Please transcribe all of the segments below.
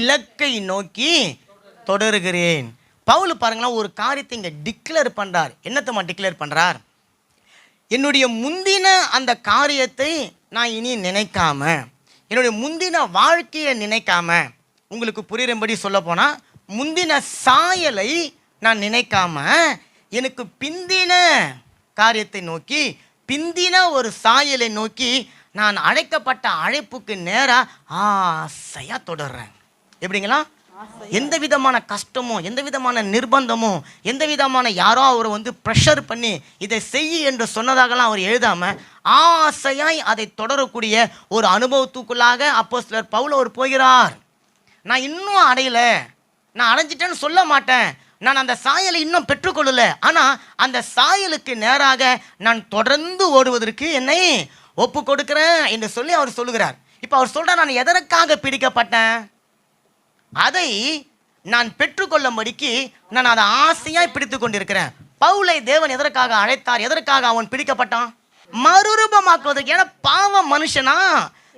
இலக்கை நோக்கி தொடருகிறேன். பவுல் பாருங்களேன் ஒரு காரியத்தை இங்கே டிக்ளேர் பண்ணுறார் என்னத்தம்மா டிக்ளேர் பண்ணுறார் என்னுடைய முந்தின அந்த காரியத்தை நான் இனி நினைக்காம என்னுடைய முந்தின வாழ்க்கையை நினைக்காம உங்களுக்கு புரியும்படி சொல்ல போனால் முந்தின சாயலை நான் நினைக்காம எனக்கு பிந்தின காரியத்தை நோக்கி பிந்தின ஒரு சாயலை நோக்கி நான் அழைக்கப்பட்ட அழைப்புக்கு நேராக ஆசையாக தொடர்றேன். எப்படிங்களா? எந்த விதமான கஷ்டமோ எந்த விதமான நிர்பந்தமோ எந்த விதமான யாரோ அவரை வந்து ப்ரெஷர் பண்ணி இதை செய் என்று சொன்னதாகலாம் அவர் எழுதாம ஆசையாய் அதை தொடரக்கூடிய ஒரு அனுபவத்துக்குள்ளாக அப்போ சிலர் பவுல் அவர் போகிறார். நான் இன்னும் அடையல. நான் அடைஞ்சிட்டேன்னு சொல்ல மாட்டேன். நான் அந்த சாயலை இன்னும் பெற்றுக்கொள்ளல. ஆனால் அந்த சாயலுக்கு நேராக நான் தொடர்ந்து ஓடுவதற்கு என்னை ஒப்பு கொடுக்கிறேன் என்று சொல்லி அவர் சொல்லுகிறார். இப்போ அவர் சொல்கிறார் நான் எதற்காக பிடிக்கப்பட்டேன்? அதை நான் பெற்றுக்கொள்ளும்படிக்கு நான் அதை ஆசையாய் பிடித்து கொண்டிருக்கிறேன். பவுலை தேவன் எதற்காக அழைத்தார்? எதற்காக அவன் பிடிக்கப்பட்டான்? மறுரூபமாக்குவதற்கு ஏன்னா பாவம் மனுஷனா?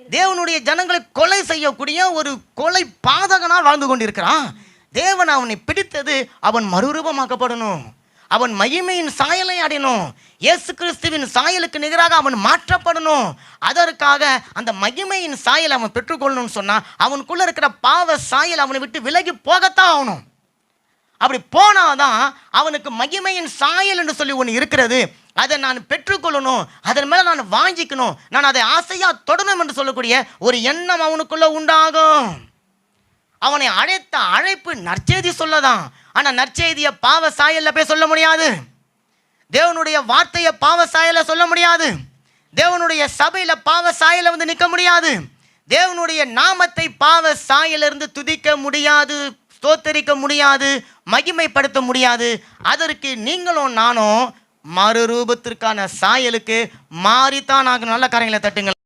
தேவனுடைய ஜனங்களை கொலை செய்யக்கூடிய ஒரு கொலை பாதகனால் வாழ்ந்து கொண்டிருக்கிறான். தேவன் அவனை பிடித்தது அவன் மறுரூபமாக்கப்படணும். அவன் மகிமையின் சாயலை அடையணும். இயேசு கிறிஸ்துவின் சாயலுக்கு நிகராக அவன் மாற்றப்படணும். அதற்காக அந்த மகிமையின் சாயலை அவன் பெற்றுக்கொள்ளணும்னு சொன்னால் அவனுக்குள்ள இருக்கிற பாவ சாயல் அவனை விட்டு விலகி போகத்தான் ஆகணும். அப்படி போனாதான் அவனுக்கு மகிமையின் சாயல் என்று சொல்லி ஒன்று இருக்கிறது. அதை நான் பெற்றுக்கொள்ளணும். அதன் மேலே நான் வாங்கிக்கணும் நான் அதை ஆசையாக தொடணும் என்று சொல்லக்கூடிய ஒரு எண்ணம் அவனுக்குள்ளே உண்டாகும். அவனை அழைத்த அழைப்பு நற்செய்தி சொல்லதான். ஆனால் நற்செய்தியை பாவ சாயல்ல போய் சொல்ல முடியாது. தேவனுடைய வார்த்தையை பாவ சாயல சொல்ல முடியாது. தேவனுடைய சபையில் பாவ சாயலில் வந்து நிற்க முடியாது. தேவனுடைய நாமத்தை பாவ சாயலிருந்து துதிக்க முடியாது ஸ்தோத்தரிக்க முடியாது மகிமைப்படுத்த முடியாது. அதற்கு நீங்களும் நானும் மறுரூபத்திற்கான சாயலுக்கு மாறித்தான் ஆகணும். நல்ல காரியங்களை தட்டுங்கள்.